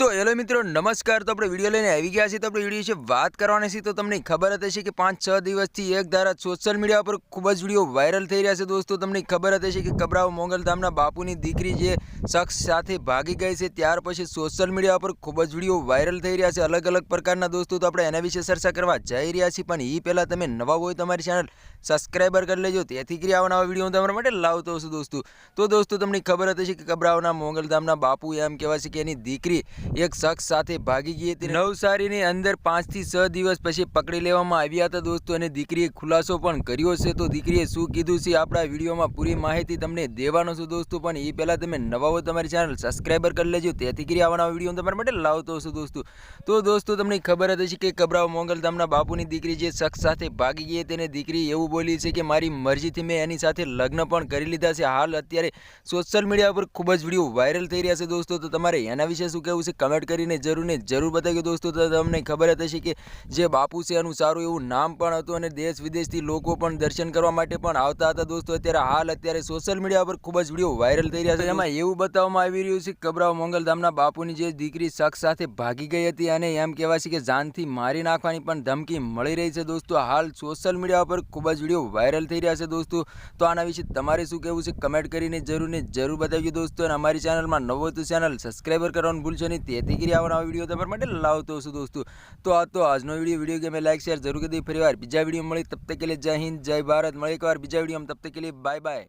તો હેલો મિત્રો, નમસ્કાર. તો આપણે વીડિયો લઈને આવી ગયા છીએ. તો આપણે વીડિયો વિશે વાત કરવાની છે. તો તમને ખબર હતી હશે કે પાંચ છ દિવસથી એક ધારા સોશિયલ મીડિયા પર ખૂબ જ વીડિયો વાયરલ થઈ રહ્યા છે દોસ્તો. તમને ખબર હતી છે કે કબરાવ મોંગલધામના બાપુની દીકરી જે શખ્સ સાથે ભાગી ગઈ છે, ત્યાર પછી સોશિયલ મીડિયા પર ખૂબ જ વીડિયો વાયરલ થઈ રહ્યા છે અલગ અલગ પ્રકારના દોસ્તો. તો આપણે એના વિશે ચર્ચા કરવા જઈ રહ્યા છીએ. પણ એ પહેલાં તમે નવા હોય તમારી ચેનલ સબસ્ક્રાઈબર કરી લેજો. તેથી કરી આવા નવા વીડિયો તમારા માટે લાવતો છું દોસ્તો. તો દોસ્તો, તમને ખબર હતી હશે કે કબરાવના મોંગલધામના બાપુ એમ કહેવાય છે કે એની દીકરી એક શખ્સ સાથે ભાગી ગઈ હતી નવસારીની અંદર પાંચથી છ દિવસ પછી પકડી લેવામાં આવ્યા હતા દોસ્તો, અને દીકરીએ ખુલાસો પણ કર્યો છે. તો દીકરીએ શું કીધું છે આપણા વિડીયોમાં પૂરી માહિતી તમને દેવાનો છું દોસ્તો, પણ એ પહેલાં તમે નવા હો તમારી ચેનલ સબસ્ક્રાઈબર કરી લેજો. તેથી કરી આવવાના વીડિયો તમારા માટે લાવતો છું દોસ્તો. તો દોસ્તો, તમને ખબર હશે કે કબરાવ મોંગલધામના બાપુની દીકરી જે શખ્સ સાથે ભાગી ગઈ તેને દીકરી એવું બોલી છે કે મારી મરજીથી મેં એની સાથે લગ્ન પણ કરી લીધા છે. હાલ અત્યારે સોશિયલ મીડિયા પર ખૂબ જ વીડિયો વાયરલ થઈ રહ્યા છે દોસ્તો. તો તમારે એના વિશે શું કહેવું છે? કમેન્ટ કરીને જરૂર ને જરૂર બતાવ્યું દોસ્તો. તો તમને ખબર જ હશે કે જે બાપુ છે એનું સારું એવું નામ પણ હતું અને દેશ વિદેશથી લોકો પણ દર્શન કરવા માટે પણ આવતા હતા દોસ્તો. અત્યારે હાલ અત્યારે સોશિયલ મીડિયા પર ખૂબ જ વીડિયો વાયરલ થઈ રહ્યા છે. એમાં એવું બતાવવામાં આવી રહ્યું છે કબરાવ મંગલધામના બાપુની જે દીકરી શખ્સ સાથે ભાગી ગઈ હતી અને એમ કહેવાય છે કે જાનથી મારી નાખવાની પણ ધમકી મળી રહી છે દોસ્તો. હાલ સોશિયલ મીડિયા પર ખૂબ જ વીડિયો વાયરલ થઈ રહ્યા છે દોસ્તો. તો આના વિશે તમારે શું કહેવું છે? કમેન્ટ કરીને જરૂર ને જરૂર બતાવજો દોસ્તો. અને અમારી ચેનલમાં નવો તો ચેનલ સબસ્ક્રાઈબર કરવાનું ભૂલશો નહીં. તેથી કરી આવવાના વીડિયો તમારા માટે લાવતો છું દોસ્તો. તો આ તો આજનો વીડિયો વીડિયો ગમે લાઈક, શેર જરૂર કરી દઈ ફરી વાર બીજા વીડિયો મળી તબ કે લે જય હિન્દ, જય ભારત. મળે એકવાર બીજા વીડિયો તબ તક કે બાય બાય.